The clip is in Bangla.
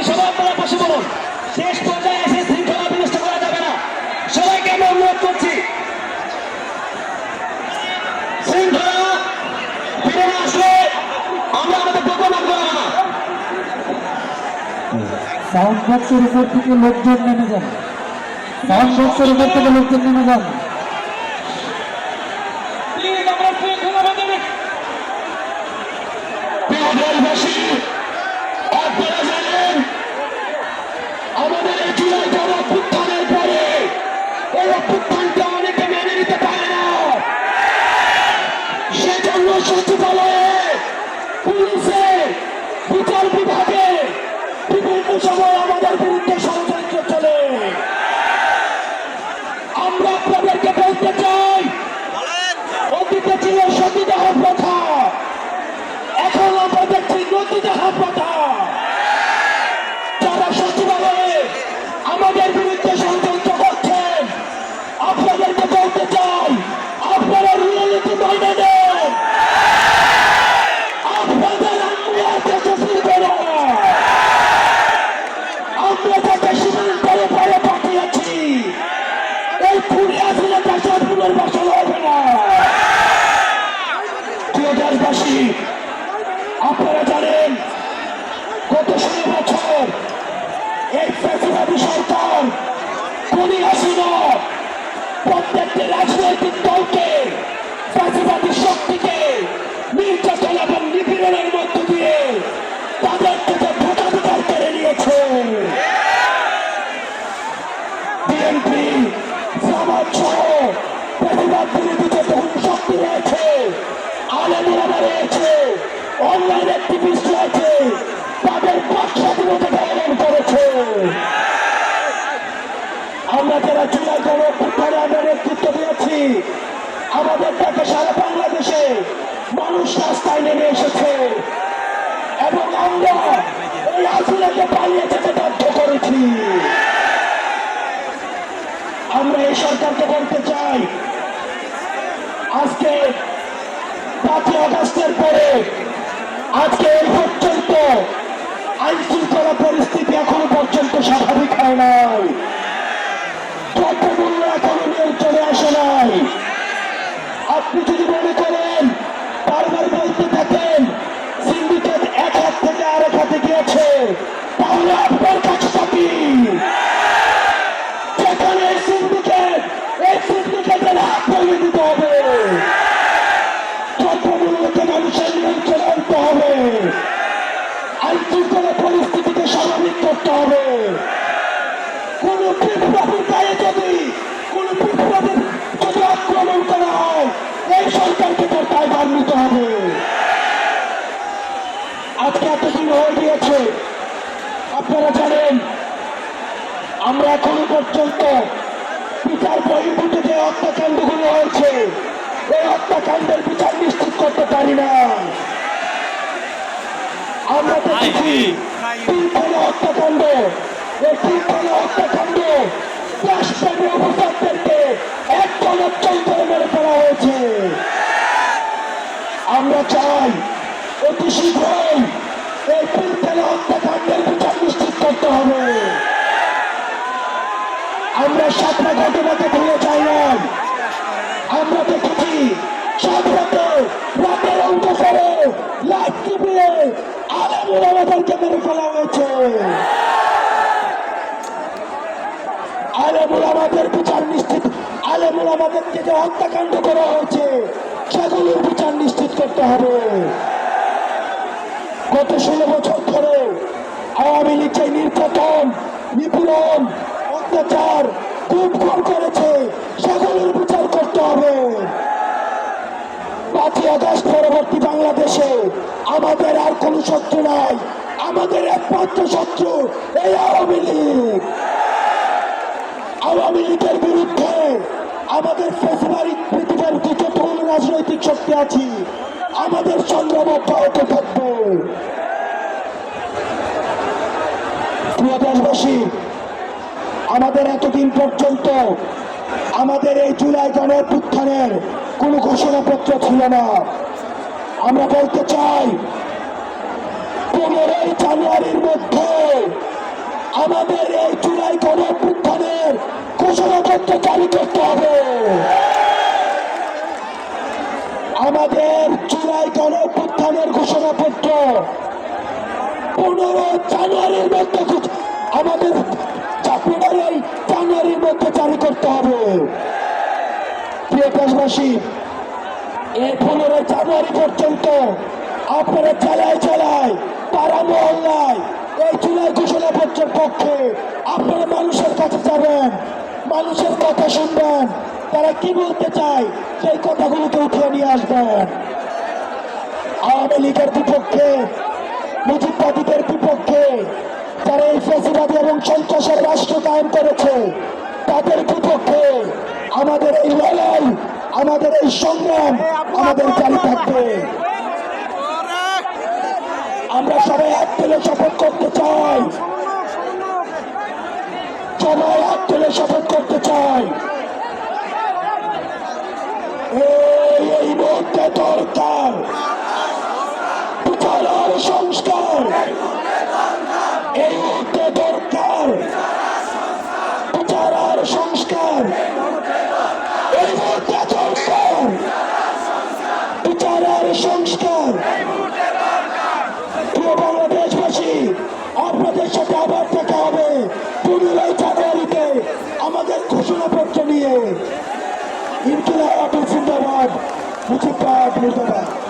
দেশবাসী সবাই আপনারা বসে বলুন শেষ পর্যায়ে এসে শৃঙ্খলা বিনষ্ট করা যাবে না। সবাইকে আমি অনুরোধ করছি। শৃঙ্খলা ফিরে না আসলে আমরা আমাদের প্রোগ্রাম করব না। সাউন্ড বক্সের উপর থেকে লোকজন নেমে যান সাউন্ড বক্সের উপর থেকে লোকজন নেমে যান প্লিজ আমরা শৃঙ্খলা বাজাবে প্রিয় দেশবাসী পুলিশে বিচার বিভাগে বিভিন্ন সময় আমাদের বিরুদ্ধে ষড়যন্ত্র চলে। আমরা আপনাদেরকে বলতে চাই, অতীতে ছিল সতীদাহ প্রথা, এখন আমরা দেখছি নদীদাহ প্রথা। যারা সচিবালয়ে আমাদের বিরুদ্ধে ষড়যন্ত্র করছেন আপনাদেরকে বলতে চাই আপনারা রিয়েলিটি মাইনে নেন আপনাদের আমরা দেশে ফিরবে না আমরা তাকে সীমান্তের পরে পাঠিয়েছি এই খুঁড়ে আসলে দেশের পুনর্বাসন হবে না প্রিয় দেশবাসী আপনারা জানেন গত ষোলো বছর এই ফেসিবাদী সরকার কোনি হাসিনা প্রত্যেকটি রাজনৈতিক দলকে ফেসিবাদী শক্তিকে, নির্যাতন এবং নিপীড়নের মধ্য দিয়ে তাদের থেকে ভোটাধিকার কেড়ে নিয়েছে। বিএনপি, জামাত সহ প্রতিবাদ বিরোধী যতগুলো শক্তি রয়েছে আলেমুলামা রয়েছে অনলাইন অ্যাক্টিভিস্ট রয়েছে, তাদের পক্ষাধিপতি পালন করেছে। আমরা যারা আমরা নেতৃত্ব দিয়েছি। আমাদের থেকে সারা বাংলাদেশে মানুষ রাস্তায় নেমে এসেছে। এবং আমরা এই আসলাকে পালিয়ে যেতে বাধ্য করেছি। আমরা এই সরকারকে বলতে চাই, আজকে পাঁচই আগস্টের পরে, আজকে এই পর্যন্ত আইন শৃঙ্খলা পরিস্থিতি এখনও পর্যন্ত স্বাভাবিক হয় নাই দ্রব্যমূল্য এখনও নিয়ন্ত্রণে আসে এক হাত থেকে আরেক হাতে গিয়েছে, তাহলে আপনার হবে। দ্রব্যমূল্যকে মানুষের নিয়ন্ত্রণে আনতে হবে। আইন শৃঙ্খলা পরিস্থিতিকে স্বাভাবিক করতে হবে। কোন বিপ্লবীর গায়ে যদি কোন বিপ্লবীর যদি আক্রমণ করা হয় এই সরকারকে তার দায়ভার নিতে হবে আজকে হয়ে গিয়েছে আপনারা জানেন আমরা এখনও পর্যন্ত বিচার বহির্ভূত যে হত্যাকাণ্ডগুলো হয়েছে এই হত্যাকাণ্ডের বিচার নিশ্চিত করতে পারি না। আমরা দেখেছি তিনখানে হত্যাকাণ্ড। এই তিনখানে হত্যাকাণ্ড রাষ্ট্রের অবস্থানদেরকে এক অঞ্চল করে মেরে ফেলা হয়েছে। আমরা চাই অতি শীঘ্রই এই তিনখানে হত্যাকাণ্ডের বিচার নিশ্চিত করতে হবে। আমরা সাতটা ঘটনাকে ভুলে নাই আমরা দেখেছি সাতটাতে রাতের অঙ্ক করে লাইট টিভিয়ে আলেমুল আমাদেরকে মেরে ফেলা হয়েছে। আলেমুল আমাদের বিচার নিশ্চিত আলেমুল আমাদেরকে যে হত্যাকাণ্ড করা হয়েছে, সেগুলোর বিচার নিশ্চিত করতে হবে। গত ষোলো বছর ধরে আওয়ামী লীগ নির্যাতন, নিপীড়ন, অত্যাচার খুব করেছে, সেগুলোর বিচার করতে হবে। পাঁচই আগস্ট পরবর্তী বাংলাদেশে আমাদের আর কোন শত্রু নাই, আমাদের একমাত্র শত্রু এই আওয়ামী লীগ। আওয়ামী লীগের বিরুদ্ধে আমাদের ফেসবারিক পৃথিবীর বহু রাজনৈতিক শক্তি আছি। আমাদের সংগ্রাম অব্যাহত থাকবে। দেশবাসী, আমাদের এতদিন পর্যন্ত আমাদের এই জুলাই গণ অভ্যুত্থানের কোনো ঘোষণাপত্র ছিল না। আমরা বলতে চাই, পনেরোই জানুয়ারির মধ্যে আমাদের এই জুলাই গণঅভ্যুত্থানের ঘোষণাপত্র জারি করতে হবে। আমাদের গণঅভ্যুত্থানের ঘোষণাপত্র। পনেরো জানুয়ারির মধ্যে আমাদের পনেরোই জানুয়ারির মধ্যে জারি করতে হবে। দেশবাসী, এই পনেরো জানুয়ারি পর্যন্ত আপনারা জেলায় জেলায় পাড়া মহল্লায় এই জুলাই ঘোষণাপত্রের পক্ষে আপনারা মানুষের কাছে যাবেন, মানুষের কথা শুনবেন, তারা কি বলতে চায় সেই কথাগুলোকে উঠিয়ে নিয়ে আসবেন। আওয়ামী লীগের বিপক্ষে, মুজিববাদীদের বিপক্ষে, যারা এই ফেসিবাদী এবং সন্ত্রাসের রাষ্ট্র কায়েম করেছে, তাদের বিপক্ষে আমাদের এই লড়াই, আমাদের এই সংগ্রাম আমাদের জারি থাকবে। আমরা সবাই এক তুলে শপথ করতে চাই। সবাই এক তুলে শপথ করতে চাই। এই মুহূর্তে দরকার বিচার সংস্কার এই মুহূর্তে দরকার বিচার আর সংস্কার এই মুহূর্তে দরকার বিচার আর সংস্কার প্রিয় বাংলাদেশবাসী আপনাদের সাথে আবার দেখা হবে পনেরোই জানুয়ারিতে আমাদের ঘোষণাপত্র নিয়ে। ইনকিলাবাদ মুজিবাদ মুর্দাবাদ।